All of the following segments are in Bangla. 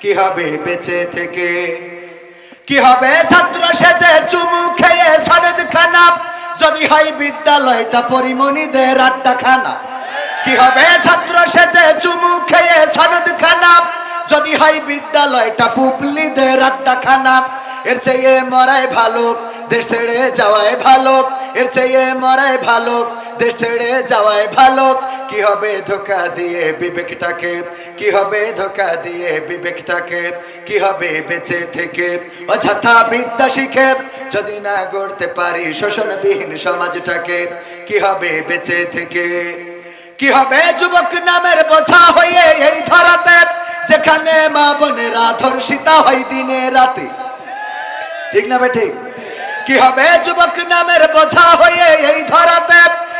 কি হবে বেঁচে থেকে? কি হবে ছাত্র সেজে চুমু খেয়ে সনদ খানা যদি হয় বিদ্যালয়টা পরিমণিদের আড্ডা খানা কি হবে ছাত্র সেজে চুমু খেয়ে সনদ খানা যদি হয় বিদ্যালয়টা পুপলিদের আড্ডা খানা এর চেয়ে মরাই ভালো, দেশ ছেড়ে যাওয়াই ভালো। এর চেয়ে মরাই ভালো, দেশ ছেড়ে যাওয়াই ভালো। কি হবে ধোকা দিয়ে বিবেকটাকে? কি হবে ধোকা দিয়ে বিবেকটাকে? কি হবে বেঁচে থেকে? অযথা বিদ্যা শিখে যদি না গড়তে পারি শোষণবিহীন সমাজটাকে, কি হবে বেঁচে থেকে? কি হবে যুবক নামের বোঝা হয়ে এই ধরাতে, যেখানে মা বোনেরা ধর্ষিতা হয় দিনে রাতে? ঠিক না বে ঠিক? কি হবে যুবক নামের বোঝা হয়ে এই ধরাতে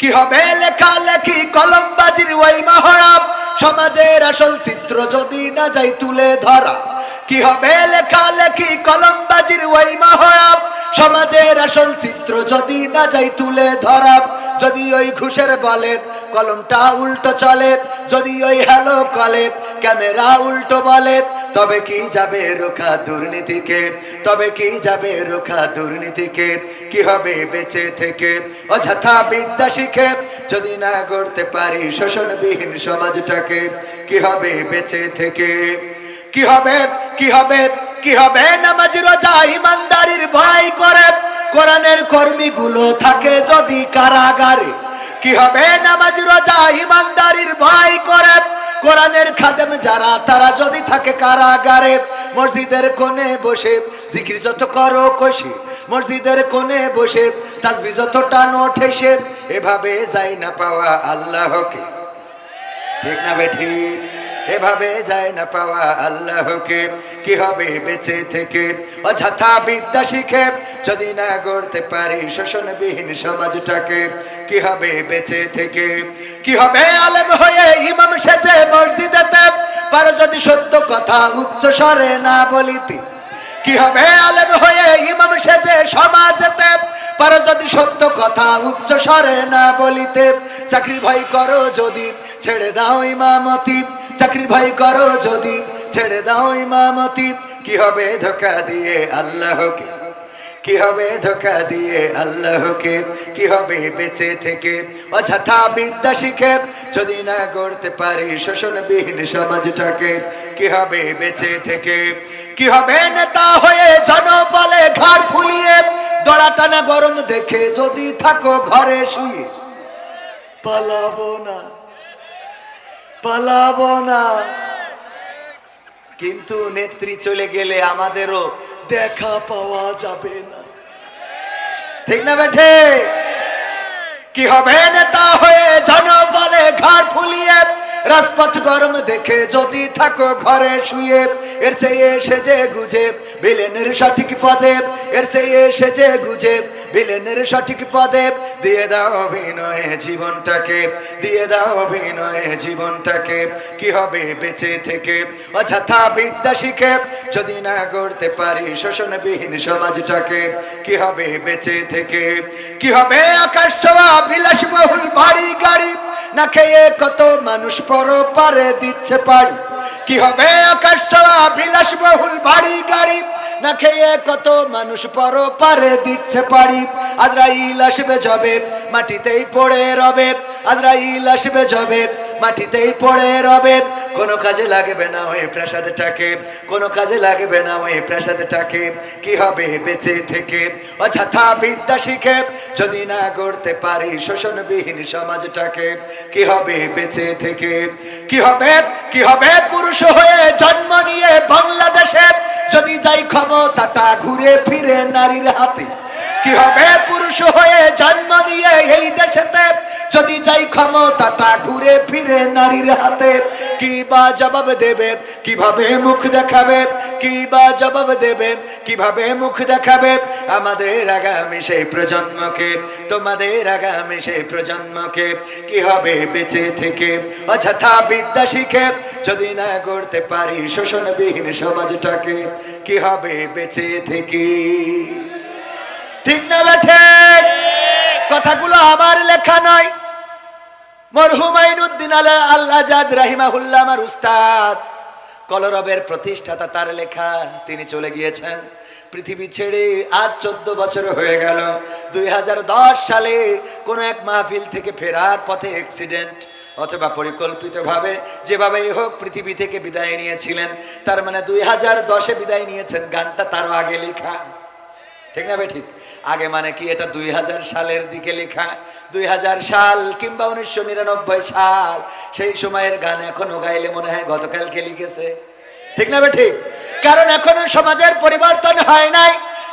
কি হবে? লেখালেখি, কলমবাজির ওই মহড়া। সমাজের আসল চিত্র যদি না যাই তুলে ধরা। কি হবে? লেখালেখি, কলমবাজির ওই মহড়া। সমাজের আসল চিত্র যদি না যাই তুলে ধরা। যদি ওই ঘুষের বলে কলমটা উল্টো চলে যদি ওই হ্যালো কলে ক্যামেরা উল্টো বলে তবে কি যাবে রোখা দুর্নীতিকে? তবে কি যাবে রোখা দুর্নীতিকে? কি হবে বেঁচে থেকে? অযথা বিদ্যা শিখে যদি না গড়তে পারি শোষণবিহীন সমাজটাকে, কি হবে বেঁচে থেকে? কি হবে কি হবে কি হবে? নামাজি রোজা ইমানদারির ভয় করে। কোরআনের কর্মীগুলো থাকে যদি কারাগারে। কি হবে? নামাজ রোজা ইমানদারির ভয় করে। কোরআনের খাদেম যারা, তারা যদি থাকে কারাগারে, মসজিদের কোণে বসে জিকির যত করো কষে, মসজিদের কোণে বসে তাসবি যত টানো ঠেসে এভাবে যাই না পাওয়া আল্লাহকে। ঠিক না বেঠি এভাবে যায় না পাওয়া আল্লাহকে। কি হবে বেঁচে থেকে? অযথা বিদ্যা শিখে যদি না গড়তে পারি শোষণবিহীন সমাজটাকে, কি হবে বেঁচে থেকে? কি হবে আলেম হয়ে ইমাম সেজে মসজিদেতে? পারো যদি সত্য কথা উচ্চ স্বরে না বলিতে কি হবে আলেম হয়ে ইমাম সেজে সমাজেতে? পারো যদি সত্য কথা উচ্চ স্বরে না বলিতে চাকরি ভাই করো যদি, ছেড়ে দাও ইমামতি। চাকরি ভাই করো যদি, ছেড়ে দাও ইমামতি। কি হবে ধোকা দিয়ে আল্লাহকে? কি হবে ধোকা দিয়ে আল্লাহকে? কি হবে বেঁচে থেকে? অযথা বিদ্যা শিখে যদি না গড়তে পারি শোষণবিহীন সমাজটাকে, কি হবে বেঁচে থেকে? কি হবে নেতা হয়ে জনবলে ঘাড় ফুলিয়ে দড়া টানা গরম দেখে যদি থাকো ঘরে শুয়ে, পালাবো না। পালাবো না। কিন্তু নেত্রী চলে গেলে আমাদেরও দেখা পাওয়া যাবে না। ঠিক না বেঠে? কি হবে নেতা হয়ে জনবলে ঘাড় ফুলিয়ে, রাজপথ গরম দেখে যদি থাকো ঘরে শুয়ে, এর চেয়ে সেজে গুজে, বিলেনের সঠিক পদে, এর চেয়ে সেজে গুজে বিলেনের সঠিক পদে দিয়ে দাও অভিনয়ে জীবনটাকে, দিয়ে দাও অভিনয়ে জীবনটাকে। কি হবে বেঁচে থেকে? অযথা বিদ্যা শিখে যদি না গড়তে পারি শোষণবিহীন সমাজটাকে, কি হবে বেঁচে থেকে? কি হবে আকাশ ছোঁয়া, বিলাসবহুল বাড়ি গাড়ি? না খেয়ে কত মানুষ পর পারে দিচ্ছে পারি কি হবে আকাশ ছোঁয়া, বিলাসবহুল বাড়ি গাড়ি? না খেয়ে কত মানুষ পর পারে দিচ্ছে পারি আজরাইল আসবে মাটিতেই পড়ে রবে। আজরাইল আসবে মাটিতেই পড়ে রবে। কোনো কাজে লাগবে না ওই প্রাসাদটাকে, কোনো কাজে লাগবে না ওই প্রাসাদটাকে। কি হবে বেঁচে থেকে? অযথা বিদ্যা শিখে, যদি না গড়তে পারি শোষণবিহীন সমাজটাকে, কি হবে বেঁচে থেকে? কি হবে? কি হবে পুরুষ হয়ে জন্ম নিয়ে বাংলাদেশে যদি যাই ক্ষমতাটা ঘুরে ফিরে নারীর হাতে, কি হবে? পুরুষ হয়ে জন্ম নিয়ে এই দেশেতে যদি যাই ক্ষমতাটা ঘুরে ফিরে নারীর হাতে, কি বা জবাব দেবে? কীভাবে মুখ দেখাবে? কি বা জবাব দেবে কীভাবে মুখ দেখাবে আমাদের আগামী সেই প্রজন্মকে, তোমাদের আগামী সেই প্রজন্মকে কি হবে বেঁচে থেকে? অযথা বিদ্যা শিখে যদি না করতে পারি শোষণবিহীন সমাজটাকে, কি হবে বেঁচে থেকে? ঠিক না বেঠে? কথাগুলো আমার লেখা নয়। মরহুম আইনুদ্দিন আলা আল্লাহ জাদ রাহিমাহুল্লাহ, আমার উস্তাদ। কলরবের প্রতিষ্ঠাতা তার লেখা, তিনি চলে গিয়েছেন। পৃথিবী ছেড়ে আজ চোদ্দ বছর হয়ে গেল। দুই হাজার দশ সালে কোনো এক মাহফিল থেকে ফেরার পথে অ্যাক্সিডেন্ট অথবা পরিকল্পিতভাবে যেভাবেই হোক পৃথিবী থেকে বিদায় নিয়েছিলেন। তার মানে দুই হাজার দশে বিদায় নিয়েছেন গানটা তারও আগে লেখা। ঠিক না ভাই ঠিক? আগে মানে কি এটা দুই হাজার সালের দিকে লেখা? দুই হাজার সাল কিংবা উনিশশো নিরানব্বই সাল, সেই সময়ের গান এখনও গাইলে মনে হয় গতকাল গতকালকে লিখেছে। ঠিক না ঠিক কারণ এখনও সমাজের পরিবর্তন হয় নাই,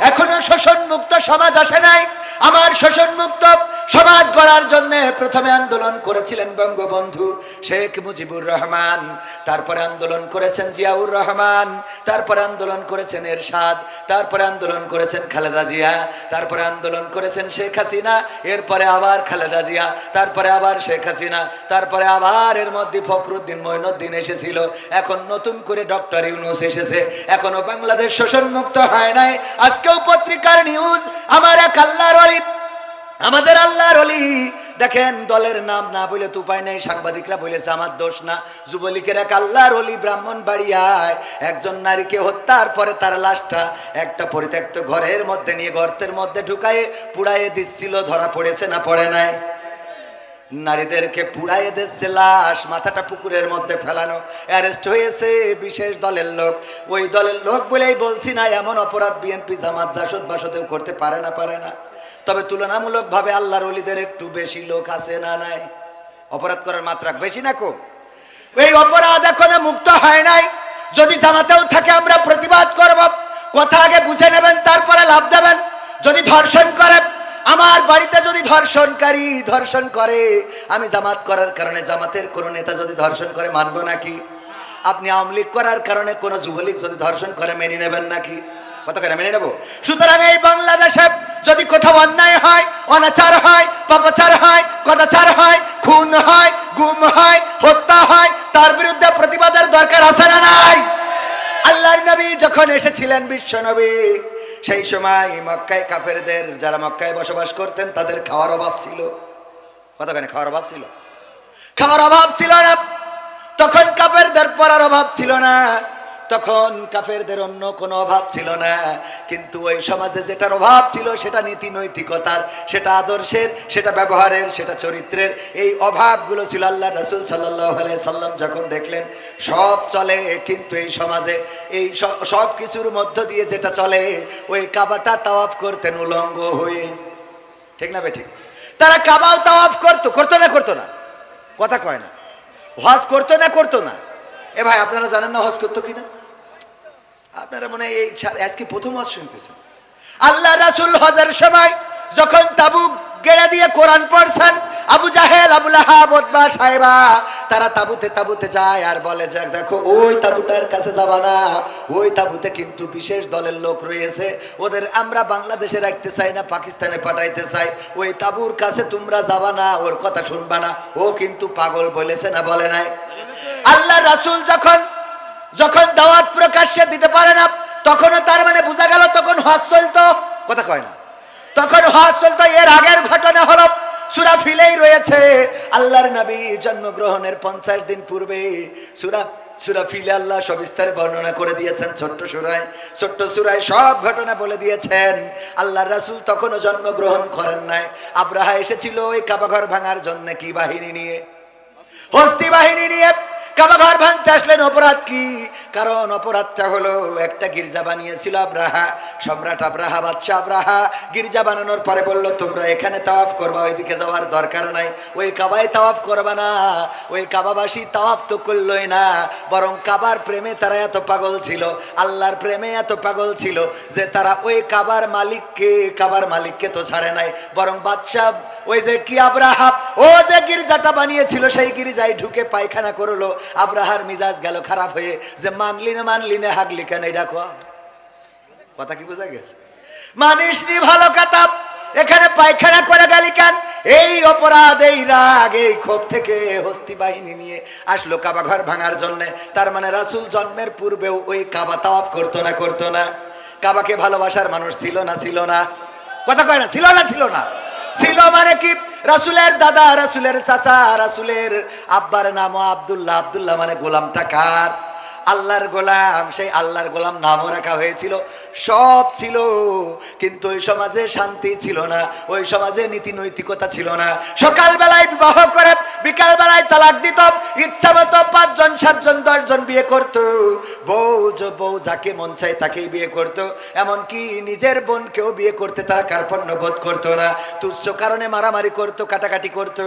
এখনও শোষণ মুক্ত সমাজ আসে নাই। আমার শোষণ মুক্ত সমাজ গড়ার জন্য প্রথমে আন্দোলন করেছিলেন বঙ্গবন্ধু শেখ মুজিবুর রহমান, তারপরে আন্দোলন করেছেন জিয়াউর রহমান, তারপরে আন্দোলন করেছেন এরশাদ, তারপরে আন্দোলন করেছেন খালেদা জিয়া, তারপরে আন্দোলন করেছেন শেখ হাসিনা, এরপরে আবার খালেদা জিয়া, তারপরে আবার শেখ হাসিনা, তারপরে আবার এর মধ্যে ফখরুদ্দিন মঈনুদ্দিন এসেছিল, এখন নতুন করে ডক্টর ইউনুস এসেছে, এখনও বাংলাদেশ শোষণ মুক্ত হয় নাই। আজকেও পত্রিকার নিউজ আমার এক আল্লাহর আমাদের আল্লাহর অলি দেখেন, দলের নাম না বলে তো উপায় নেই। সাংবাদিকরা বলেছে, আমার দোষ না। যুবলীগের এক আল্লাহর অলি ব্রাহ্মণ বাড়িয়ায় একজন নারীকে হত্যার পরে তার লাশটা একটা পরিত্যক্ত ঘরের মধ্যে নিয়ে গর্তের মধ্যে ঢুকায়ে পুড়াইয়ে দিচ্ছিল। ধরা পড়েছে না পড়ে নাই? নারীদেরকে পুড়াইয়ে দিচ্ছে লাশ, মাথাটা পুকুরের মধ্যে ফেলানো। অ্যারেস্ট হয়েছে বিশেষ দলের লোক। ওই দলের লোক বলেই বলছি না, এমন অপরাধ বিএনপি জামাত জাসদ বাসদেও করতে পারে না পারে না। তবে তুলনামূলকভাবে আল্লাহর অলিদের একটু বেশি লোক আছে না নাই? অপরাধ করার মাত্রা বেশি না খুব? এই অপরাধ এখনও মুক্ত হয় নাই। যদি জামাতেও থাকে, আমরা প্রতিবাদ করব। কথা আগে বুঝে নেবেন, তারপরে লাভ দেবেন। যদি ধর্ষণ করে, আমার বাড়িতে যদি ধর্ষণকারী ধর্ষণ করে, আমি জামাত করার কারণে, জামাতের কোনো নেতা যদি ধর্ষণ করে, মানব নাকি? আপনি আওয়ামী লীগ করার কারণে কোনো যুবলীগ যদি ধর্ষণ করে, মেনে নেবেন নাকি? কত মেনে নেব? সুতরাং এই বাংলাদেশে যদি কোথাও অন্যায় হয়, অনাচার হয়, পাপাচার হয় কদাচার হয়, খুন হয়, গুম হয়, হত্যা হয়, তার বিরুদ্ধে প্রতিবাদের দরকার আছে না নাই? আল্লাহর নবী যখন এসেছিলেন বিশ্ব নবী, সেই সময় মক্কায় কাফেরদের যারা মক্কায় বসবাস করতেন, তাদের খাওয়ার অভাব ছিল। কতখানি খাওয়ার অভাব ছিল? খাওয়ার অভাব ছিল না। তখন কাফেরদের পড়ার অভাব ছিল না। তখন কাফেরদের অন্য কোনো অভাব ছিল না। কিন্তু ওই সমাজে যেটার অভাব ছিল সেটা নীতি নৈতিকতার, সেটা আদর্শের, সেটা ব্যবহারের, সেটা চরিত্রের, এই অভাবগুলো ছিল আল্লাহ রসুল সাল্লাহ সাল্লাম যখন দেখলেন, সব চলে কিন্তু এই সমাজে, এই সব কিছুর মধ্য দিয়ে যেটা চলে, ওই কাবাটা তাওয়াফ করতেন উলঙ্গ হয়ে। ঠিক না বেঠিক তারা কাবাও তাওয়াফ করতো করতো না করতো না। কথা কয় না। হজ করতো না করতো না। এ ভাই, আপনারা জানেন না হজ করতো কিনা? আপনারা মনে এই আজকে প্রথম হজ শুনতেছেন। আল্লাহ রাসুল হজের সময় যখন তাবু গেড়ে দিয়ে কোরআন পড়ছেন, আবু জাহেল আবুল আহাবা সাহেবা, তারা তাবুতে তাবুতে যায় আর বলে, যাক, দেখো, ওই তাবুটার কাছে যাবা না। ওই তাবুতে কিন্তু বিশেষ দলের লোক রয়েছে। ওদের আমরা বাংলাদেশে রাখতে চাই না, পাকিস্তানে পাঠাইতে চাই। ওই তাবুর কাছে তোমরা যাবা না, ওর কথা শুনবা না। ও কিন্তু পাগল বলেছে না, বলে নাই? আল্লাহ রাসুল যখন যখন দাওয়াত প্রকাশ্যে দিতে পারে না, তখনও তার মানে বোঝা গেল তখন হজ চলতো। কথা কয় না। তখন হজ চলতো, এর আগের ঘটনা হলো, সুরা ফিলেই রয়েছে, আল্লাহর নবী জন্মগ্রহণের পঞ্চাশ দিন পূর্বে, সুরা সুরা ফিলে আল্লাহ সবিস্তারে বর্ণনা করে দিয়েছেন ছোট্ট সুরায় ছোট্ট সুরায় সব ঘটনা বলে দিয়েছেন। আল্লাহ রাসূল তখনও জন্মগ্রহণ করেন নাই। আব্রাহা এসেছিল ওই কাবাঘর ভাঙার জন্য কি বাহিনী নিয়ে? হস্তি বাহিনী নিয়ে কাবাঘর ভাঙতে আসলেন অপরাধ কি? কারণ অপরাধটা হলো একটা গির্জা বানিয়েছিল আব্রাহা, সম্রাট আব্রাহা, বাদশাহ আব্রাহা। গির্জা বানানোর পরে বলল, তোমরা এখানে তাওয়াফ করবা, ওইদিকে যাওয়ার দরকার নাই। ওই কাবায় তাওয়াফ করবা না, ওই কাবাবাসী তাওয়াফ তো করলোই না, বরং কাবার প্রেমে তারা এত পাগল ছিল, আল্লাহর প্রেমে এত পাগল ছিল যে তারা ওই কাবার মালিককে কাবার মালিককে তো ছাড়ে নাই, বরং বাদশাহ ওই যে কি আব্রাহাব ও যে গির্জাটা বানিয়েছিল, সেই গির্জায় ঢুকে পায়খানা করল। আব্রাহার মিজাজ গেল খারাপ হয়ে, যে মানলি না মানলি না হাগলি কেন, এটা কথা কি বোঝা গেছে? মানিস নি ভালো কাতাব এখানে পায়খানা করে গেলি কেন? এই অপরাধ, এই রাগ, এই ক্ষোভ থেকে হস্তি বাহিনী নিয়ে আসলো কাবা ঘর ভাঙার জন্য। তার মানে রাসুল জন্মের পূর্বেও ওই কাবা তাওয়াপ করতো না করতো না। কাবাকে ভালোবাসার মানুষ ছিল না ছিল না। কথা কয় না, ছিল না ছিল না। ছিল মানে কি রাসুলের দাদা, রাসুলের চাচা, রাসুলের আব্বার নামও আবদুল্লাহ। আবদুল্লাহ মানে গোলাম টাকার আল্লাহর গোলাম, সেই আল্লাহর গোলাম নামও রাখা হয়েছিল। সব ছিল। কিন্তু ওই সমাজে শান্তি ছিল না, ওই সমাজে নীতি নৈতিকতা ছিল না। সকালবেলায় বিবাহ করে বিকাল বেলায় তালাক দিত, ইচ্ছা মতো পাঁচজন, সাতজন, দশজন বিয়ে করত। বউ বউ যাকে মন চায় তাকেই বিয়ে করত। এমনকি নিজের বোনকেও বিয়ে করতে তারা কার্পণ্য বোধ করতো না। তুচ্ছ কারণে মারামারি করত, কাটাকাটি করত।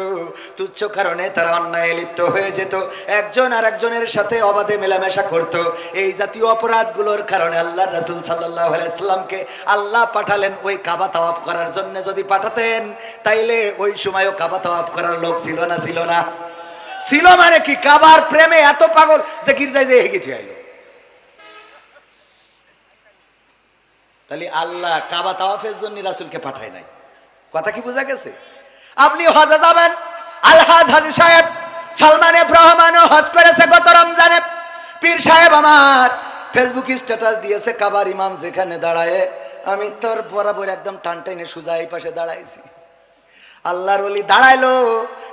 তুচ্ছ কারণে তারা অন্যায় লিপ্ত হয়ে যেত। একজন আর একজনের সাথে অবাধে মেলামেশা করত। এই জাতীয় অপরাধগুলোর কারণে আল্লাহ রাসুল সাল্লাহ আলাইসাল্লামকে আল্লাহ পাঠালেন ওই কাবা তাওয়াফ করার জন্য যদি পাঠাতেন, তাইলে ওই সময়ও কাবা তাওয়াফ করার লোক ছিল না ছিল না। ছিল মানে কি? কাবার প্রেমে এত পাগল যে গির্জায় যে হেগে আইলো। তাহলে আল্লাহ কাবা তাওয়াফের জন্য রাসুলকে পাঠায় নাই। কথা কি বোঝা গেছে? আপনি হজে যাবেন আলহাজ হাজি সাহেব সালমান এফ রহমানও হজ করেছে গত রমজানে। পীর সাহেব আমার ফেসবুক স্ট্যাটাস দিয়েছে, কাবার ইমাম যেখানে দাঁড়ায়, আমি তোর বরাবর একদম টান টাইনে সুজা এই পাশে দাঁড়াইছি। আল্লাহর ওলি দাঁড়াইলো,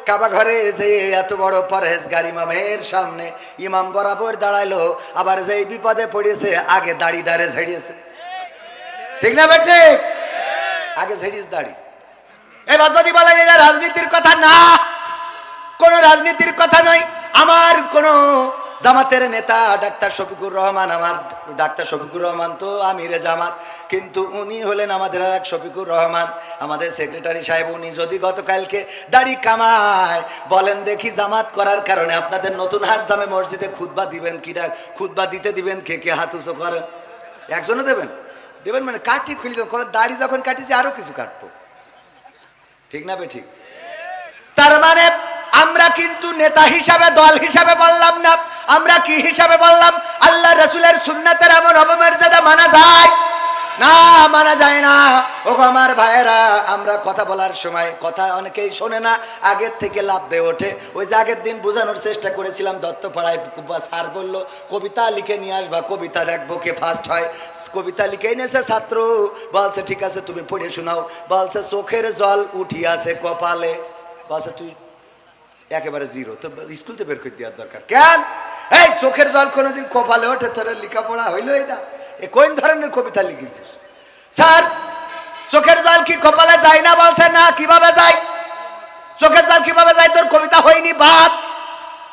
কাবা ঘরে যে এত বড় পরহেজগার ইমামের সামনে, ইমাম বরাবর দাঁড়াইলো, আবার যেই বিপদে পড়েছে, আগে দাড়ি ডারে ঝেড়িয়েছে ঠিক না বেটে? আগে ঝেড়িস দাড়ি। এবার যদি বলেন এটা রাজনীতির কথা না, কোন রাজনীতির কথা নয়, আমার কোন জামাতের নেতা ডাক্তার শফিকুর রহমান, আমার ডাক্তার শফিকুর রহমান তো আমিরে জামাত। কিন্তু উনি হলেন আমাদের আর এক শফিকুর রহমান। আমাদের সেক্রেটারি সাহেব, উনি যদি গতকালকে দাড়ি কামায়, বলেন দেখি জামাত করার কারণে আপনাদের নতুন হাট জামে মসজিদে খুদবা দিবেন কিটা খুতবা দিতে দিবেন কে কে হাত উঁচু করেন? একজনও দেবেন? দেবেন মানে কাটি খুলি দাড়ি যখন কাটিছি আরও কিছু কাটবো। ঠিক না বে ঠিক? তার মানে আমরা কিন্তু নেতা হিসাবে, দল হিসাবে বললাম না। আমরা কি হিসাবে বললাম? আল্লাহ রসুলের সুন্নাতের এমন অবমর্যাদা মানা যায়? না, মানা যায় না। ও আমার ভাইয়েরা, আমরা কথা বলার সময় কথা অনেকেই শোনে না, আগের থেকে লাভ দিয়ে ওঠে। ওই যে আগের দিন বোঝানোর চেষ্টা করেছিলাম, দত্তপাড়ায় স্যার বলল, কবিতা লিখে নিয়ে আসবা, কবিতা দেখব কে ফার্স্ট হয়। কবিতা লিখে এনেছে ছাত্র। বলছে, ঠিক আছে, তুমি পড়ে শোনাও। বলছে, চোখের জল উঠিয়াছে কপালে। বলছে, তুই একেবারে জিরো তো স্কুল তো বের করে দেওয়ার দরকার। কেন? এই, চোখের জল কোনোদিন কপালে ওঠে, তোর লেখাপড়া হইল এটা? এ কোন ধরনের কবিতা লিখেছিস? স্যার, চোখের জল কি কপালে যায় না বলছে? না, কীভাবে যায়? চোখের জল কীভাবে যায়? তোর কবিতা হয়নি, বাদ।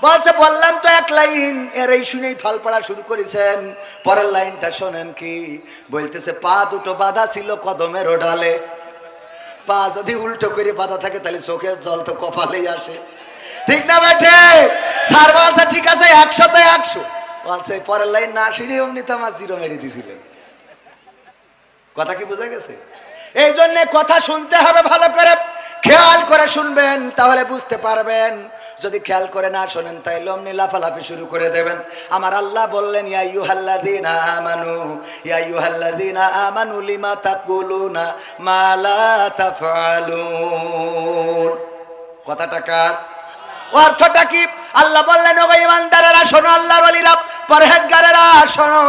বলছে, বললাম তো এক লাইন, এর এই শুনেই ফাল পড়া শুরু করেছেন। পরের লাইনটা শোনেন কি? বলতেছে, পা দুটো বাধা ছিল কদমের ডালে। পা যদি উল্টো করে বাধা থাকে, তাহলে চোখের জল তো কপালেই আসে। ঠিক না, বেঠে? স্যার বলছে, ঠিক আছে, একশোতে একশো। বলছে পরের লাইন না শুনে অমনি তো আমার জিরো মেরে দিয়েছিলেন। কথা কি বোঝা গেছে? এই জন্য কথা শুনতে হবে, ভালো করে খেয়াল করে শুনবেন, তাহলে বুঝতে পারবেন। যদি খেয়াল করে না শোনেন, তাইলে অমনি লাফালাফি শুরু করে দেবেন। আমার আল্লাহ বললেন, ইয়া ইউহাল্লাযীনা আমানু, ইয়া ইউহাল্লাযীনা আমানু, লিমা তাকুলুনা মা লা তাফআলুন? কথাটা কার? অর্থটা কি? আল্লাহ বললেন ও ইমানদারেরা, শোনো আল্লাহর ওলিরা পরহেজগারেরা, শোনো।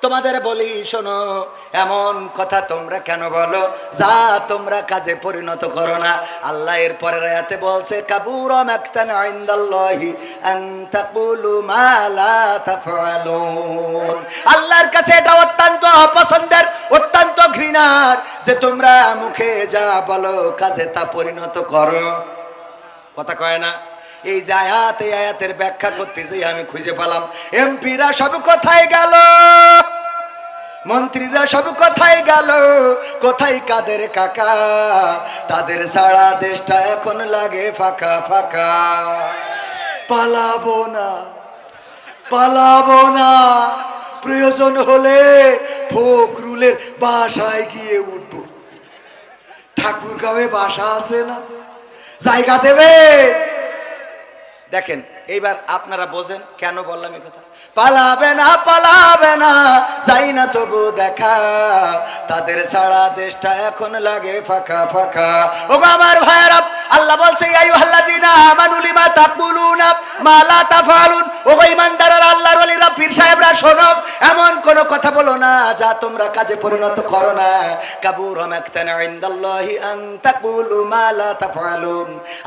তোমাদের বলি, শোনো, এমন কথা তোমরা কেন বলো? যা তোমরা কাজে পরিণত করো না। আল্লাহ এর পরের আয়াতে বলছে, কাবুর মাকতান ইনদাল্লাহি আন তাকুলু মা লা তাফআলুন। আল্লাহর কাছে এটা অত্যন্ত অপছন্দের, অত্যন্ত ঘৃণার যে তোমরা মুখে যা বলো, কাজে তা পরিণত করো। কথা কয় না? এই যে আয়াত এই আয়াতের ব্যাখ্যা করতে যে আমি খুঁজে পেলাম। এমপিরা সব কোথায় গেল? মন্ত্রীরা সব কোথায় গেল? কোথায় কাদের কাকা? তাদের সারা দেশটা এখন লাগে ফাঁকা ফাঁকা। পালাবো না পালাবো না। প্রয়োজন হলে ফখরুলের বাসায় গিয়ে উঠবো। ঠাকুর গাঁয়ে বাসা আছে না? জায়গা দেবে? দেখেন, এইবার আপনারা বোঝেন কেন বললাম এই কথা? পালাবে না পালাবে না, যাই না তবু দেখা। তাদের সারা দেশটা এখন লাগে ফাঁকা ফাঁকা। ও আমার ভাইয়েরা, আল্লাহ বলছে আইয়ু আল্লাযিনা আমানু তা তাকুলুনা মালা তা ফালুন ও গো ইমানদাররা, আল্লাহর পীর সাহেবরা, শোনো, এমন কোন কথা বলো না যা তোমরা কাজে পরিণত করো না। কাবুর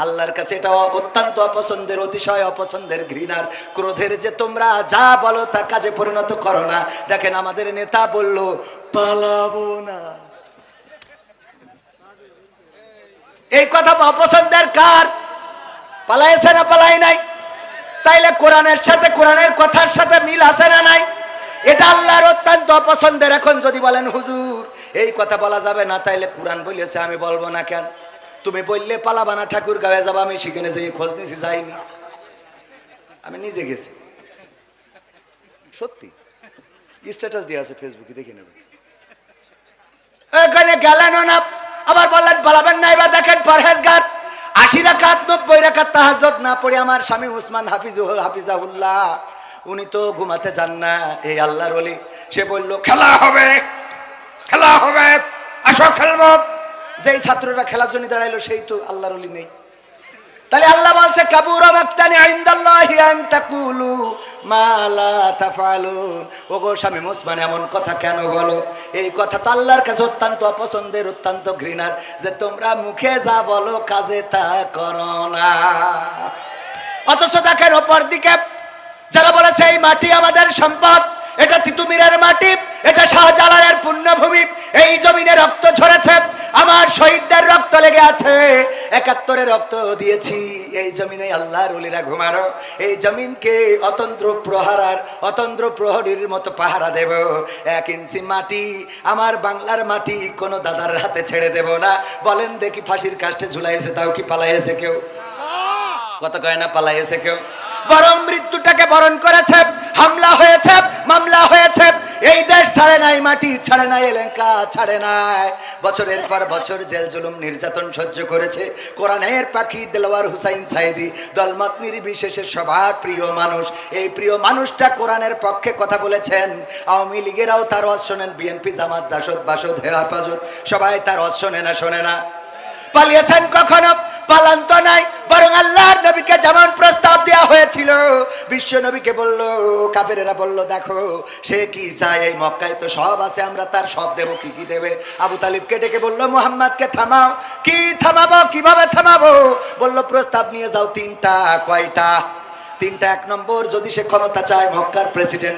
আল্লাহর কাছে এটা অত্যন্ত অপছন্দের, অতিশয় অপছন্দের ঘৃণার ক্রোধের যে তোমরা যা বলো তা কাজে পরিণত করো না। দেখেন আমাদের নেতা বলল, পালাবো না। এই কথা অপছন্দের কার? পালাইছে না পালাই নাই? তাইলে কোরআনের সাথে কোরআনের কথার সাথে মিল আছে না নাই? এটা আল্লাহর অত্যন্ত অপছন্দের। এখন যদি বলেন, হুজুর, এই কথা বলা যাবে না, তাইলে কোরআন বলেছে, আমি বলব না কেন? তুমি বললে পালাবা না, ঠাকুর গায়ে যাব, আমি সেখানে যেয়ে খোঁজ নিছি, যাইনি। আমি নিজে গেছি। সত্যি। স্ট্যাটাস দিয়ে আছে ফেসবুকে দেখে নেবে এখানে গেলেন না, আবার বললেন পালাবেন না, এবার দেখেন পরহেজ পরহেজগার আশি রাখাত নব্বই রাখাত তাহাজত না পড়ে আমার স্বামী উসমান হাফিজুল হাফিজাহুল্লাহ, উনি তো ঘুমাতে চান না। এই আল্লাহর অলি সে বলল, খেলা হবে খেলা হবে, আসো খেলব। যেই ছাত্ররা খেলার জন্য দাঁড়াইলো, সেই তো আল্লাহর অলি নেই। তাহলে আল্লাহ বলছে, কাবুর ওগো স্বামী এমন কথা কেন বলো? এই কথা তো আল্লাহর কাছে অত্যন্ত অপছন্দের, অত্যন্ত ঘৃণার যে তোমরা মুখে যা বলো, কাজে তা করো না। অথচ দিকে যারা বলেছে, এই মাটি আমাদের সম্পদ। এটা তিতুমিরের মাটি এটা শাহজালালের পুণ্যভূমি। এই জমিনে রক্ত ঝরেছে আমার শহীদদের রক্ত লেগে আছে। একাত্তরে রক্ত দিয়েছি এই জমিনে আল্লাহর উলিরা ঘুমারো এই জমিনকে অতন্ত্র প্রহারার অতন্ত্র প্রহরীর মতো পাহারা দেব। এক ইঞ্চি মাটি আমার বাংলার মাটি কোনো দাদার হাতে ছেড়ে দেব না। বলেন দেখি ফাঁসির কাষ্টে ঝুলাইছে তাও কি পালাইছে কেউ? কত কয় না পালাইছে কেউ? বরং মৃত্যুটাকে বরণ করেছে, হামলা হয়েছে, মামলা হয়েছে। এই দেশ ছাড়ে নাই, মাটি ছাড়ে নাই এলাকা ছাড়ে নাই। বছরের পর বছর জেল জুলুম নির্যাতন সহ্য করেছে। কোরআনের পাখি দেলোয়ার হুসাইন সাইদি, দলমত নির্বিশেষে সবার প্রিয় মানুষ। এই প্রিয় মানুষটা কোরআনের পক্ষে কথা বলেছেন। আওয়ামী লীগেরাও তার রস শোনেন, বিএনপি জামাত, জাসদ, বাসদ, হেফাজত। সবাই তার রস শোনে না শোনে না। পালিয়েছেন কখনো? পালান্ত নাই, বরং আল্লাহর নবীকে যেমন প্রস্তাব দেওয়া হয়েছিল, বিশ্ব নবীকে বলল, কাফেরেরা বলল, দেখো, সে কি চায়? এই মক্কায় তো সব আছে, আমরা তার সব দেবো, কি কি দেবে? আবু তালিবকে ডেকে বলল, মোহাম্মদকে থামাও। কি থামাবো? কীভাবে থামাবো? বলল, প্রস্তাব নিয়ে যাও তিনটা, কয়টা? তিনটা এক নম্বর, যদি সে ক্ষমতা চায়, মক্কার প্রেসিডেন্ট